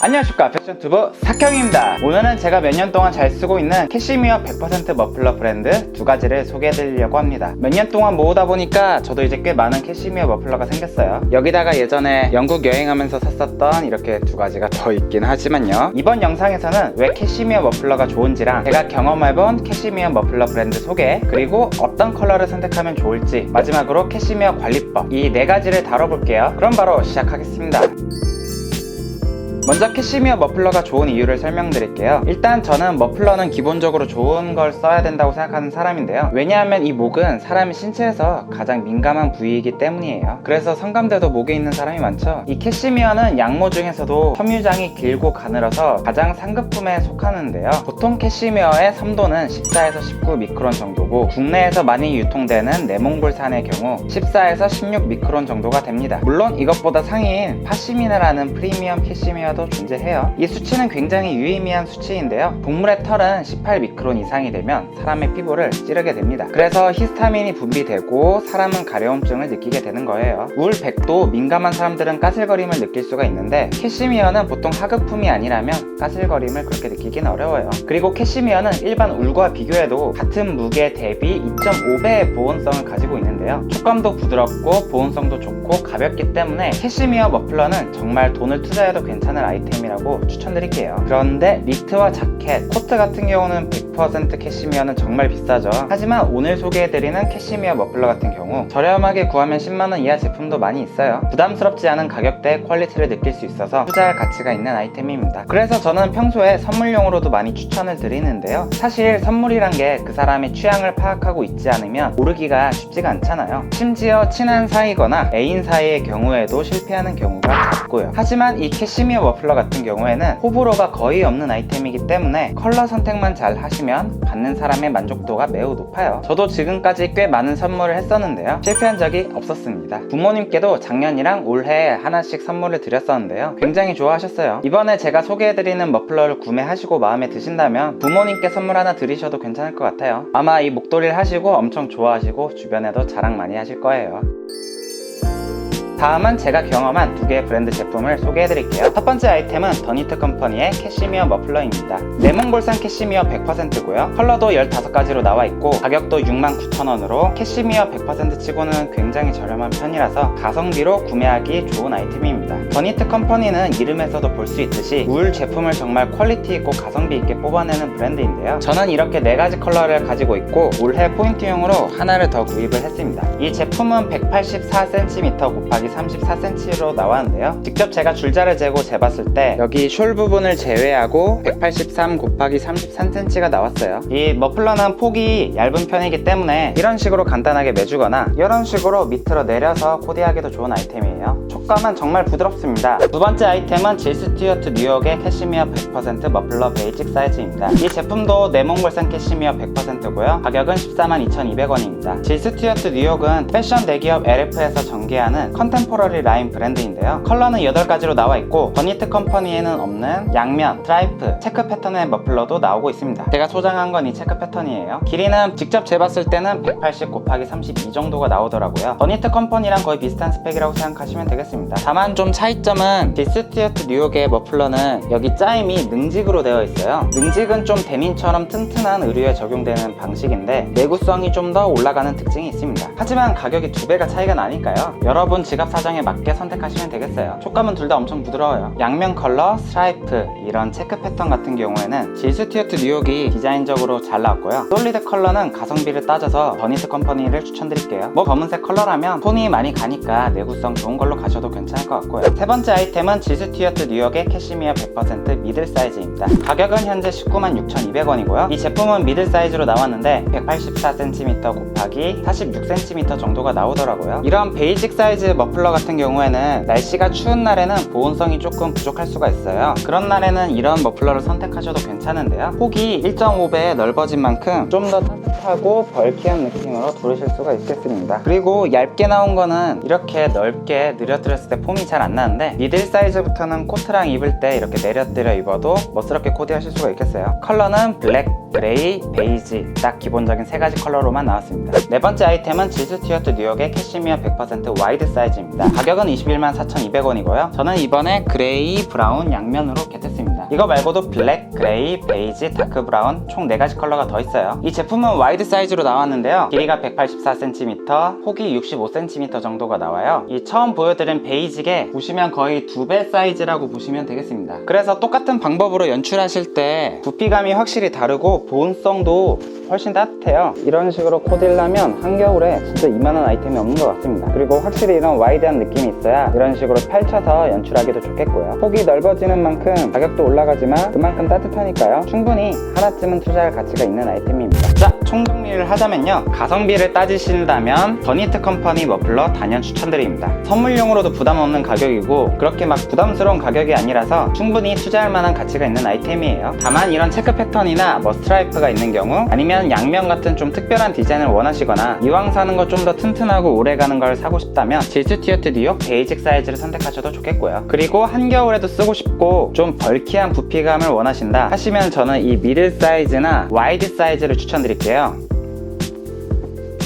안녕하십니까. 패션투브 사경입니다. 오늘은 제가 몇 년 동안 잘 쓰고 있는 캐시미어 100% 머플러 브랜드 두 가지를 소개해드리려고 합니다. 몇 년 동안 모으다 보니까 저도 이제 꽤 많은 캐시미어 머플러가 생겼어요. 여기다가 예전에 영국 여행하면서 샀었던 이렇게 두 가지가 더 있긴 하지만요. 이번 영상에서는 왜 캐시미어 머플러가 좋은지랑 제가 경험해본 캐시미어 머플러 브랜드 소개 그리고 어떤 컬러를 선택하면 좋을지 마지막으로 캐시미어 관리법 이 네 가지를 다뤄볼게요. 그럼 바로 시작하겠습니다 먼저 캐시미어 머플러가 좋은 이유를 설명드릴게요. 일단 저는 머플러는 기본적으로 좋은 걸 써야 된다고 생각하는 사람인데요. 왜냐하면 이 목은 사람의 신체에서 가장 민감한 부위이기 때문이에요. 그래서 성감대도 목에 있는 사람이 많죠. 이 캐시미어는 양모 중에서도 섬유장이 길고 가늘어서 가장 상급품에 속하는데요. 보통 캐시미어의 섬도는 14에서 19 미크론 정도고 국내에서 많이 유통되는 내몽골산의 경우 14에서 16 미크론 정도가 됩니다. 물론 이것보다 상위인 파시미나라는 프리미엄 캐시미어 도 존재해요. 이 수치는 굉장히 유의미한 수치인데요. 동물의 털은 18 미크론 이상이 되면 사람의 피부를 찌르게 됩니다. 그래서 히스타민이 분비되고 사람은 가려움증을 느끼게 되는 거예요. 울 100도 민감한 사람들은 까슬거림을 느낄 수가 있는데 캐시미어는 보통 하급품이 아니라면 까슬거림을 그렇게 느끼긴 어려워요. 그리고 캐시미어는 일반 울과 비교해도 같은 무게 대비 2.5배의 보온성을 가지고 있는데요. 촉감도 부드럽고 보온성도 좋고 가볍기 때문에 캐시미어 머플러는 정말 돈을 투자해도 괜찮은 아이템이라고 추천드릴게요. 그런데 니트와 자켓, 코트 같은 경우는 100% 캐시미어는 정말 비싸죠. 하지만 오늘 소개해드리는 캐시미어 머플러 같은 경우 저렴하게 구하면 10만원 이하 제품도 많이 있어요. 부담스럽지 않은 가격대의 퀄리티를 느낄 수 있어서 투자할 가치가 있는 아이템입니다. 그래서 저는 평소에 선물용으로도 많이 추천을 드리는데요. 사실 선물이란 게 그 사람의 취향을 파악하고 있지 않으면 고르기가 쉽지가 않잖아요. 심지어 친한 사이거나 애인 사이의 경우에도 실패하는 경우가 잦고요. 하지만 이 캐시미어 머플러 같은 경우에는 호불호가 거의 없는 아이템이기 때문에 컬러 선택만 잘 하시면 받는 사람의 만족도가 매우 높아요. 저도 지금까지 꽤 많은 선물을 했었는데요. 실패한 적이 없었습니다. 부모님께도 작년이랑 올해 하나씩 선물을 드렸었는데요. 굉장히 좋아하셨어요. 이번에 제가 소개해드리는 머플러를 구매하시고 마음에 드신다면 부모님께 선물 하나 드리셔도 괜찮을 것 같아요. 아마 이 목도리를 하시고 엄청 좋아하시고 주변에도 자랑 많이 하실 거예요. 다음은 제가 경험한 두 개의 브랜드 제품을 소개해드릴게요. 첫 번째 아이템은 더니트 컴퍼니의 캐시미어 머플러입니다. 레몬볼산 캐시미어 100%고요. 컬러도 15가지로 나와 있고 가격도 69,000원으로 캐시미어 100% 치고는 굉장히 저렴한 편이라서 가성비로 구매하기 좋은 아이템입니다. 더니트 컴퍼니는 이름에서도 볼 수 있듯이 울 제품을 정말 ኳ리티 있고 가성비 있게 뽑아내는 브랜드인데요. 저는 이렇게 네 가지 컬러를 가지고 있고 올해 포인트용으로 하나를 더 구입을 했습니다. 이 제품은 184cm 곱하기 34cm로 나왔는데요. 직접 제가 줄자를 재고 재봤을 때 여기 숄 부분을 제외하고 183 곱하기 33cm가 나왔어요. 이 머플러는 폭이 얇은 편이기 때문에 이런 식으로 간단하게 매주거나 이런 식으로 밑으로 내려서 코디하기도 좋은 아이템이에요. 촉감은 정말 부드럽습니다. 두 번째 아이템은 질 스튜어트 뉴욕의 캐시미어 100% 머플러 베이직 사이즈입니다. 이 제품도 내몽골산 캐시미어 100%고요. 가격은 142,200원입니다. 질 스튜어트 뉴욕은 패션 대기업 LF에서 전개하는 컨 템포러리 라인 브랜드인데요. 컬러는 8가지로 나와 있고 버니트 컴퍼니에는 없는 양면, 스트라이프, 체크 패턴의 머플러도 나오고 있습니다. 제가 소장한 건 이 체크 패턴이에요. 길이는 직접 재봤을 때는 180 곱하기 32 정도가 나오더라고요. 버니트 컴퍼니랑 거의 비슷한 스펙이라고 생각하시면 되겠습니다. 다만 좀 차이점은 디스티어트 뉴욕의 머플러는 여기 짜임이 능직으로 되어 있어요. 능직은 좀 데님처럼 튼튼한 의류에 적용되는 방식인데 내구성이 좀 더 올라가는 특징이 있습니다. 하지만 가격이 두 배가 차이가 나니까요. 여러분 지갑 사정에 맞게 선택하시면 되겠어요. 촉감은 둘 다 엄청 부드러워요. 양면 컬러, 스트라이프 이런 체크 패턴 같은 경우에는 질스티어트 뉴욕이 디자인적으로 잘 나왔고요. 솔리드 컬러는 가성비를 따져서 버니트 컴퍼니를 추천드릴게요. 뭐 검은색 컬러라면 톤이 많이 가니까 내구성 좋은 걸로 가셔도 괜찮을 것 같고요. 세 번째 아이템은 질스티어트 뉴욕의 캐시미어 100% 미들 사이즈입니다. 가격은 현재 196,200원이고요. 이 제품은 미들 사이즈로 나왔는데 184cm 곱하기 46cm 정도가 나오더라고요. 이런 베이직 사이즈 머플러 같은 경우에는 날씨가 추운 날에는 보온성이 조금 부족할 수가 있어요. 그런 날에는 이런 머플러를 선택하셔도 괜찮은데요. 폭이 1.5배 넓어진 만큼 좀더 따뜻하고 벌키한 느낌으로 두르실 수가 있겠습니다. 그리고 얇게 나온 거는 이렇게 넓게 늘어뜨렸을 때 폼이 잘 안 나는데 미들 사이즈부터는 코트랑 입을 때 이렇게 내려뜨려 입어도 멋스럽게 코디하실 수가 있겠어요. 컬러는 블랙, 그레이, 베이지 딱 기본적인 세 가지 컬러로만 나왔습니다. 네 번째 아이템은 지스 티어트 뉴욕의 캐시미어 100% 와이드 사이즈입니다. 가격은 21만 4,200원이고요. 저는 이번에 그레이, 브라운 양면으로 겟했습니다. 이거 말고도 블랙, 그레이, 베이지, 다크 브라운 총 4가지 컬러가 더 있어요. 이 제품은 와이드 사이즈로 나왔는데요. 길이가 184cm, 폭이 65cm 정도가 나와요. 이 처음 보여드린 베이직에 보시면 거의 두 배 사이즈라고 보시면 되겠습니다. 그래서 똑같은 방법으로 연출하실 때 부피감이 확실히 다르고 보온성도 훨씬 따뜻해요. 이런 식으로 코디를 하면 한겨울에 진짜 이만한 아이템이 없는 것 같습니다. 그리고 확실히 이런 와이드한 느낌이 있어야 이런 식으로 펼쳐서 연출하기도 좋겠고요. 폭이 넓어지는 만큼 가격도 올라 가지만 그만큼 따뜻하니까요. 충분히 하나쯤은 투자할 가치가 있는 아이템입니다. 자, 총정리를 하자면요. 가성비를 따지신다면 더니트 컴퍼니 머플러 단연 추천드립니다. 선물용으로도 부담 없는 가격이고 그렇게 막 부담스러운 가격이 아니라서 충분히 투자할 만한 가치가 있는 아이템이에요. 다만 이런 체크 패턴이나 뭐 스트라이프가 있는 경우 아니면 양면 같은 좀 특별한 디자인을 원하시거나 이왕 사는 거 좀 더 튼튼하고 오래가는 걸 사고 싶다면 질스 티어트 뉴욕 베이직 사이즈를 선택하셔도 좋겠고요. 그리고 한겨울에도 쓰고 싶고 좀 벌키한 부피감을 원하신다 하시면 저는 이 미들 사이즈나 와이드 사이즈를 추천드릴게요. 거예요.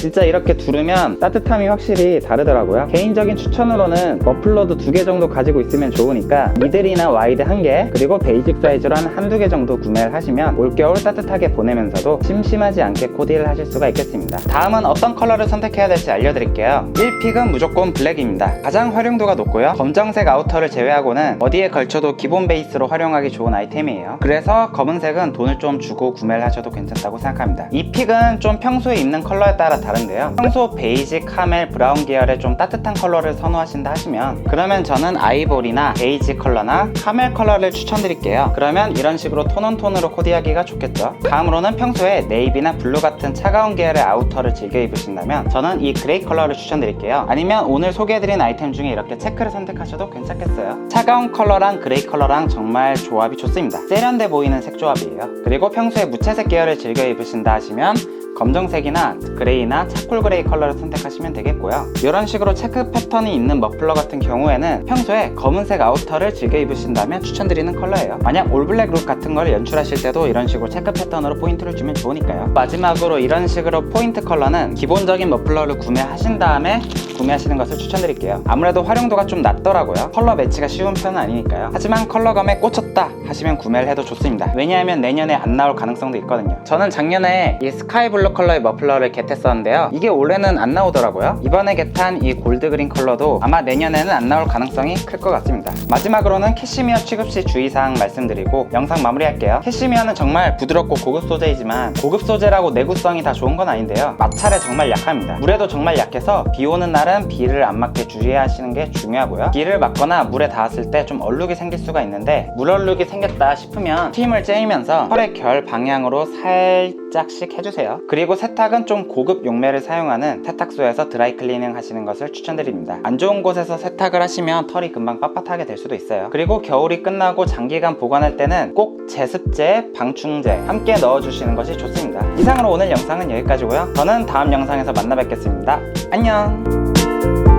진짜 이렇게 두르면 따뜻함이 확실히 다르더라고요. 개인적인 추천으로는 머플러도 두 개 정도 가지고 있으면 좋으니까 미들이나 와이드 한 개, 그리고 베이직 사이즈로 한 한두 개 정도 구매를 하시면 올겨울 따뜻하게 보내면서도 심심하지 않게 코디를 하실 수가 있겠습니다. 다음은 어떤 컬러를 선택해야 될지 알려드릴게요. 1픽은 무조건 블랙입니다. 가장 활용도가 높고요. 검정색 아우터를 제외하고는 어디에 걸쳐도 기본 베이스로 활용하기 좋은 아이템이에요. 그래서 검은색은 돈을 좀 주고 구매를 하셔도 괜찮다고 생각합니다. 이 픽은 좀 평소에 입는 컬러에 따라 다 른데요. 평소 베이지, 카멜, 브라운 계열의 좀 따뜻한 컬러를 선호하신다 하시면 그러면 저는 아이보리나 베이지 컬러나 카멜 컬러를 추천드릴게요. 그러면 이런 식으로 톤온톤으로 코디하기가 좋겠죠. 다음으로는 평소에 네이비나 블루 같은 차가운 계열의 아우터를 즐겨 입으신다면 저는 이 그레이 컬러를 추천드릴게요. 아니면 오늘 소개해드린 아이템 중에 이렇게 체크를 선택하셔도 괜찮겠어요. 차가운 컬러랑 그레이 컬러랑 정말 조합이 좋습니다. 세련돼 보이는 색 조합이에요. 그리고 평소에 무채색 계열을 즐겨 입으신다 하시면 검정색이나 그레이나 차콜 그레이 컬러를 선택하시면 되겠고요. 이런 식으로 체크 패턴이 있는 머플러 같은 경우에는 평소에 검은색 아우터를 즐겨 입으신다면 추천드리는 컬러예요. 만약 올블랙 룩 같은 걸 연출하실 때도 이런 식으로 체크 패턴으로 포인트를 주면 좋으니까요. 마지막으로 이런 식으로 포인트 컬러는 기본적인 머플러를 구매하신 다음에 구매하시는 것을 추천드릴게요. 아무래도 활용도가 좀 낮더라고요. 컬러 매치가 쉬운 편은 아니니까요. 하지만 컬러감에 꽂혔다 하시면 구매를 해도 좋습니다. 왜냐하면 내년에 안 나올 가능성도 있거든요. 저는 작년에 이 스카이 블루 컬러의 머플러를 겟했었는데요. 이게 올해는 안 나오더라고요. 이번에 겟한 이 골드 그린 컬러도 아마 내년에는 안 나올 가능성이 클 것 같습니다. 마지막으로는 캐시미어 취급 시 주의사항 말씀드리고 영상 마무리할게요. 캐시미어는 정말 부드럽고 고급 소재이지만 고급 소재라고 내구성이 다 좋은 건 아닌데요. 마찰에 정말 약합니다. 물에도 정말 약해서 비 오는 날은 비를 안 맞게 주의하시는 게 중요하고요. 비를 맞거나 물에 닿았을 때 좀 얼룩이 생길 수가 있는데 물 얼룩이 생겼다 싶으면 팀을 째이면서 털의 결 방향으로 살짝씩 해주세요. 그리고 세탁은 좀 고급 용매를 사용하는 세탁소에서 드라이 클리닝 하시는 것을 추천드립니다. 안 좋은 곳에서 세탁을 하시면 털이 금방 빳빳 하게 될 수도 있어요. 그리고 겨울이 끝나고 장기간 보관할 때는 꼭 제습제, 방충제 함께 넣어주시는 것이 좋습니다. 이상으로 오늘 영상은 여기까지고요. 저는 다음 영상에서 만나 뵙겠습니다. 안녕!